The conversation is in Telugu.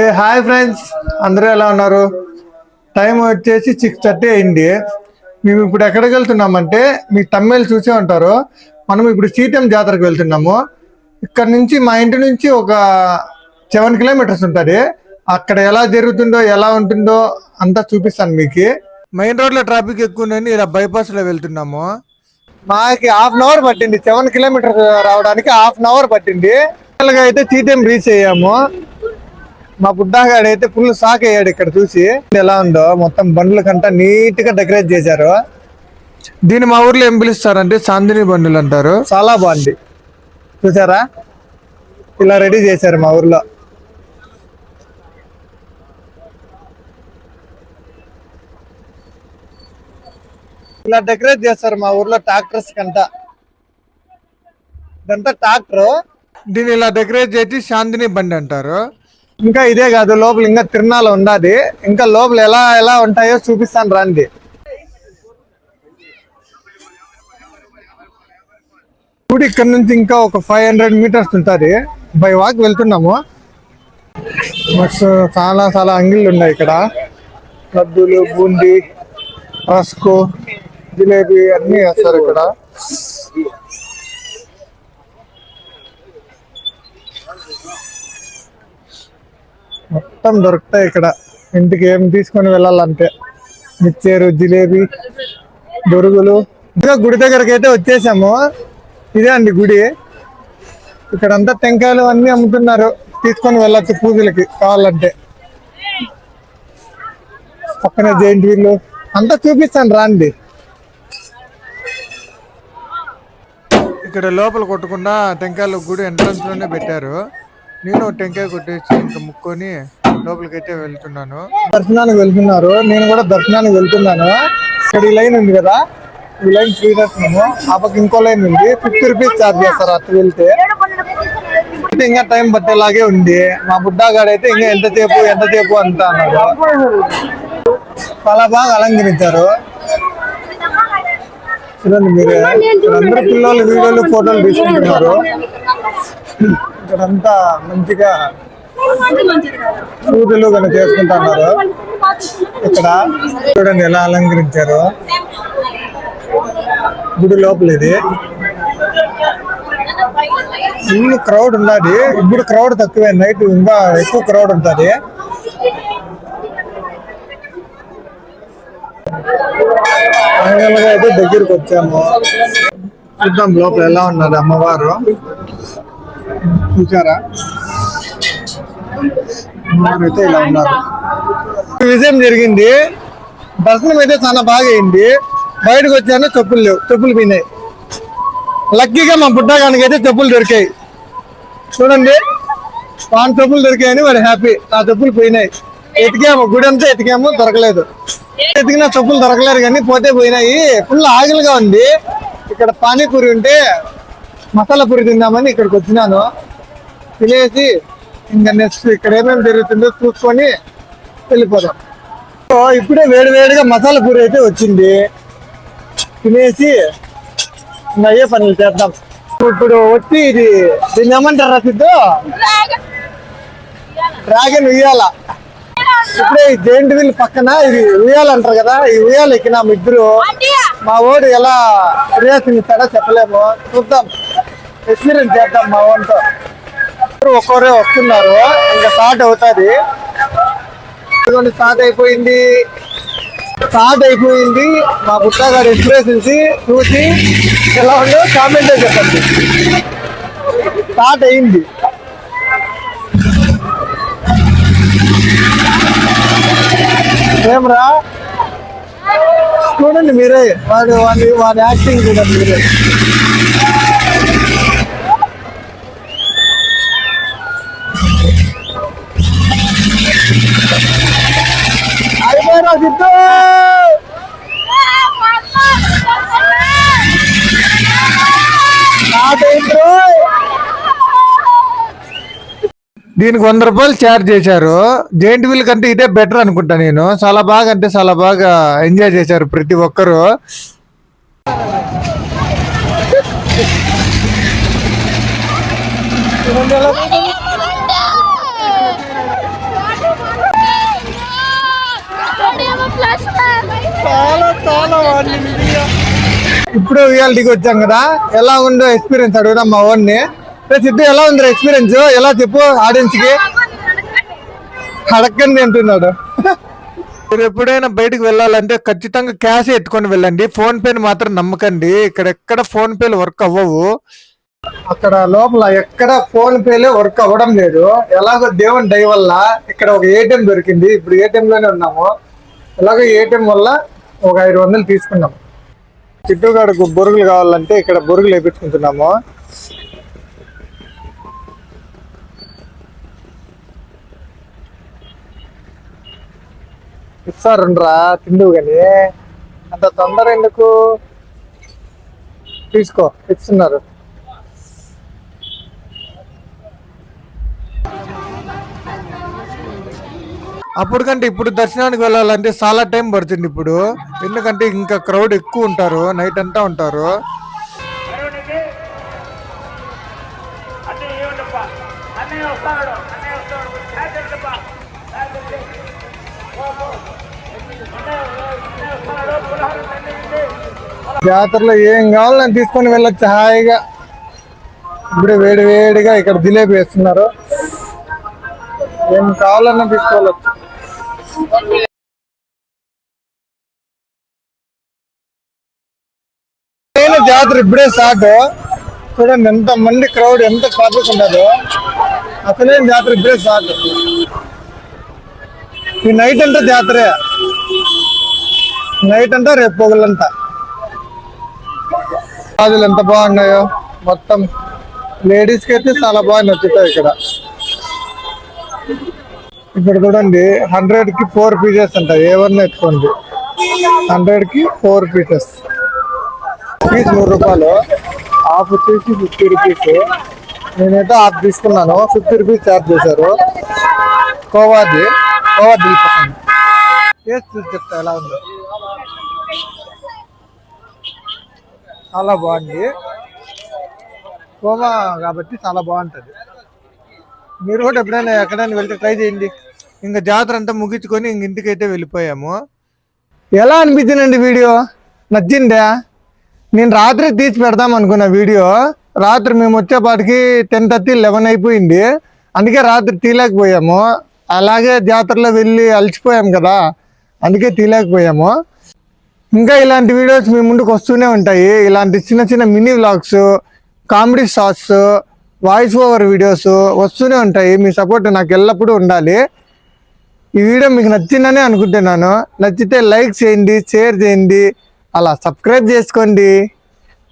ఏ హాయ్ ఫ్రెండ్స్. అందరూ ఎలా ఉన్నారు? టైం వచ్చేసి సిక్స్ థర్టీ అయింది. మేము ఇప్పుడు ఎక్కడికి వెళ్తున్నామంటే మీ తమ్మేలు చూసే ఉంటారు. మనం ఇప్పుడు సీతం జాతరకు వెళ్తున్నాము. ఇక్కడ నుంచి మా ఇంటి నుంచి ఒక సెవెన్ కిలోమీటర్స్ ఉంటుంది. అక్కడ ఎలా జరుగుతుందో ఎలా ఉంటుందో అంతా చూపిస్తాను మీకు. మెయిన్ రోడ్లో ట్రాఫిక్ ఎక్కువ ఉందని ఇలా బైపాస్లో వెళ్తున్నాము. మాకి హాఫ్ అన్ అవర్ పట్టింది. సెవెన్ కిలోమీటర్స్ రావడానికి హాఫ్ అన్ అవర్ పట్టింది. అయితే సీతం రీచ్ అయ్యాము. మా బుడ్డాగాడు అయితే ఫుల్ షాక్ అయ్యాడు ఇక్కడ చూసి. ఎలా ఉందో మొత్తం బండ్లకంతా నీట్గా డెకరేట్ చేశారు. దీన్ని మా ఊర్లో ఏం పిలుస్తారంటే చాందిని బండ్లు అంటారు. చాలా బాగుంది. చూసారా? ఇలా రెడీ చేశారు మా ఊర్లో. ఇలా డెకరేట్ చేస్తారు మా ఊర్లో ట్రాక్టర్స్ కంట ఇదంతా ట్రాక్టర్. దీన్ని ఇలా డెకరేట్ చేసి శాంతిని బండి అంటారు. ఇంకా ఇదే కాదు లోపల ఇంకా తిరునాలు ఉన్నది ఇంకా లోపల ఎలా ఎలా ఉంటాయో చూపిస్తాను రాండి. గుడి ఇక్కడ నుంచి ఇంకా ఒక ఫైవ్ హండ్రెడ్ మీటర్స్ ఉంటుంది. బై వాక్ వెళ్తున్నాము. బస్ చాలా చాలా అంగిళ్ళు ఉన్నాయి ఇక్కడ. లడ్డూలు బూందీ రస్కు జిలేబీ అన్నీ వేస్తారు ఇక్కడ. మొత్తం దొరుకుతాయి ఇక్కడ. ఇంటికి ఏం తీసుకొని వెళ్ళాలంటే? మిక్చరు జిలేబీ బొరుగులు. ఇంకా గుడి దగ్గరికి అయితే వచ్చేసాము. ఇదే అండి గుడి. ఇక్కడ అంతా టెంకాయలు అన్ని అమ్ముతున్నారు. తీసుకొని వెళ్ళొచ్చు పూజలకి కావాలంటే. పక్కన జైంట్ వీళ్ళు. అంతా చూపిస్తాను రాండి. ఇక్కడ లోపల కొట్టకుండా టెంకాయలు గుడి ఎంట్రన్స్లోనే పెట్టారు. నేను టెంకాయ కొట్టేసి ఇంకా ముక్కొని లోపలికైతే వెళ్తున్నాను. దర్శనానికి వెళ్తున్నారు. నేను కూడా దర్శనానికి వెళ్తున్నాను. ఇక్కడ ఈ లైన్ ఉంది కదా? ఈ లైన్ ఫ్రీ దర్శనము. ఆ పక్క ఇంకో లైన్ ఉంది. ఫిఫ్టీ రూపీస్ ఛార్జ్ చేస్తారు అటు వెళ్తే. అయితే ఇంకా టైం పట్టేలాగే ఉంది. మా బుడ్డాగాడు అయితే ఇంకా ఎంతసేపు ఎంతసేపు అంత అన్నాడు. చాలా బాగా అలంకరించారు. చూడండి మీరు. అందరూ పిల్లలు వీడియోలు ఫోటోలు తీసుకుంటున్నారు. ఇక్కడంతా మంచిగా పూజలు కనుక చేసుకుంటున్నారు. ఇక్కడ చూడండి ఎలా అలంకరించారు. గుడి లోపల ఇది. ఫుల్ క్రౌడ్ ఉన్నది ఇప్పుడు క్రౌడ్ తక్కువే. నైట్ ఇంకా ఎక్కువ క్రౌడ్ ఉంటుంది. ఫైనల్గా అయితే దగ్గరికి వచ్చాము. చూద్దాం లోపల ఎలా ఉన్నది అమ్మవారు. చూసారా అయితే ఇలా ఉన్నారు విజయం జరిగింది. దర్శనం అయితే చాలా బాగా అయింది. బయటకు వచ్చాను చెప్పులు లేవు చెప్పులు పోయినాయి. లక్కీగా మా బుడ్డగానికి అయితే చెప్పులు దొరికాయి. చూడండి పాన్ చెప్పులు దొరికాయని మరి హ్యాపీ నా చెప్పులు పోయినాయి. ఎతికాము గుడి అంతా ఎతికాము దొరకలేదు. ఎతికిన చెప్పులు దొరకలేరు కానీ పోతే పోయినాయి. ఫుల్ ఆకలిగా ఉంది. ఇక్కడ పానీపూరి ఉంటే మసాలా పూరి తిందామని ఇక్కడికి వచ్చినాను. తినేసి ఇంకా నెక్స్ట్ ఇక్కడ ఏమేమి జరుగుతుందో చూసుకొని వెళ్ళిపోదాం. సో ఇప్పుడే వేడి వేడిగా మసాలా పూరి అయితే వచ్చింది. తినేసి ఇంకా అయ్యే పనులు చేద్దాం. ఇప్పుడు వచ్చి ఇది దీన్ని ఏమంటారా సిద్ధు? డ్రాగన్ ఉయ్యాల. ఇప్పుడే ఈ జైంట్ వీల్ పక్కన ఇది ఉయ్యాల అంటారు కదా ఈ ఉయ్యాల ఎక్కినాము ఇద్దరు. మా ఓడు ఎలా రియాక్షన్ ఇస్తాడో చెప్పలేము. చూద్దాం. ఎక్స్పీరియన్స్ చేద్దాం మా ఓన్తో ఇద్దరు ఒక్కొరే వస్తున్నారు. ఇంకా స్టార్ట్ అవుతుంది. ఇదిగోండి స్టార్ట్ అయిపోయింది. స్టార్ట్ అయిపోయింది. మా పుట్టగారు ఎక్స్ప్రెస్ చూసి ఎలా ఉందో కామెంట్ చెప్పండి. స్టార్ట్ అయింది. ఏమరా? చూడండి మీరే. వాడు వాడి వాడి యాక్టింగ్ చూడండి మీరే. దీనికి వంద రూపాయలు ఛార్జ్ చేశారు. జైంట్ వీల్ కంటే ఇదే బెటర్ అనుకుంటా నేను. చాలా బాగా అంటే చాలా బాగా ఎంజాయ్ చేశారు ప్రతి ఒక్కరు. ఇప్పుడు ఇవాళ దిగి వచ్చాం కదా. ఎలా ఉందో ఎక్స్పీరియన్స్ అడుగుదాం మా ఓన్ని సిద్ధు ఎలా ఉంది ఎక్స్పీరియన్స్ ఎలా చెప్పు ఆడియన్స్కి. అడగండి అంటున్నాడు. మీరు ఎప్పుడైనా బయటకు వెళ్ళాలంటే ఖచ్చితంగా క్యాష్ ఎత్తుకొని వెళ్ళండి. ఫోన్ పేని మాత్రం నమ్మకండి. ఇక్కడ ఎక్కడ ఫోన్ పేలు వర్క్ అవ్వవు. అక్కడ లోపల ఎక్కడ ఫోన్ పేలే వర్క్ అవ్వడం లేదు. ఎలాగో దేవుని దయ వల్ల ఇక్కడ ఒక ఏటీఎం దొరికింది. ఇప్పుడు ఏటీఎం లోనే ఉన్నాము. ఎలాగో ఏటీఎం వల్ల ఒక ఐదు వందలు తీసుకున్నాం. చిట్టుగాడుకు బొరుగులు కావాలంటే ఇక్కడ బొరుగులు వేపించుకుంటున్నాము. ఇస్తారుండ్రా తిండువు కానీ అంత తొందర ఎందుకు? తీసుకో ఇస్తున్నారు. అప్పటికంటే ఇప్పుడు దర్శనానికి వెళ్ళాలంటే చాలా టైం పడుతుంది ఇప్పుడు. ఎందుకంటే ఇంకా క్రౌడ్ ఎక్కువ ఉంటారు నైట్ అంతా ఉంటారు. జాతరలో ఏం కావాలని తీసుకొని వెళ్ళొచ్చు హాయిగా. ఇప్పుడు వేడి వేడిగా ఇక్కడ జిలేబీ వేస్తున్నారు. ఏం కావాలన్నా తీసుకోవచ్చు నేను జాతర ఇప్పుడే స్టార్ట్ చూడండి ఎంత మంది క్రౌడ్ ఎంత ట్రాఫిక్ ఉండదు అసలే జాతర ఇప్పుడే స్టార్ట్ ఈ నైట్ అంతా జాతరే. నైట్ అంతా రేపు పొగలంతా. గాజులు ఎంత బాగున్నాయో. మొత్తం లేడీస్కి అయితే చాలా బాగా నచ్చుతాయి ఇక్కడ. ఇక్కడ చూడండి హండ్రెడ్కి ఫోర్ పీసెస్ అంట ఏవన్నా ఎత్తుకోండి. హండ్రెడ్కి ఫోర్ పీసెస్ పీస్ నూరు రూపాయలు. హాఫ్ వచ్చేసి ఫిఫ్టీ రూపీస్ నేనైతే హాఫ్ తీసుకున్నాను. ఫిఫ్టీ రూపీస్ ఛార్జ్ చేశారు. కోవాది కోవా దిల్పసండి టేస్ట్ చూసి చెప్తా ఎలా ఉందో. చాలా బాగుంది. కోవా కాబట్టి చాలా బాగుంటుంది. మీరు కూడా ఎప్పుడైనా ఎక్కడైనా వెళ్తే ట్రై చేయండి. ఇంకా జాతర అంతా ముగించుకొని ఇంక ఇంటికైతే వెళ్ళిపోయాము. ఎలా అనిపించిందండి వీడియో? నచ్చిందా? నేను రాత్రి తీసి పెడదాం అనుకున్న వీడియో. రాత్రి మేము వచ్చేపాటికి టెన్ థర్టీ లెవెన్ అయిపోయింది. అందుకే రాత్రి తీయలేకపోయాము. అలాగే జాతరలో వెళ్ళి అలసిపోయాం కదా. అందుకే తీయలేకపోయాము. ఇంకా ఇలాంటి వీడియోస్ మీ ముందుకు వస్తూనే ఉంటాయి. ఇలాంటి చిన్న చిన్న mini vlogs comedy shorts voice over videos వస్తూనే ఉంటాయి. మీ సపోర్ట్ నాకు ఎల్లప్పుడూ ఉండాలి. ఈ వీడియో మీకు నచ్చిందనే అనుకుంటున్నాను. నచ్చితే లైక్ చేయండి షేర్ చేయండి. అలా సబ్స్క్రైబ్ చేసుకోండి.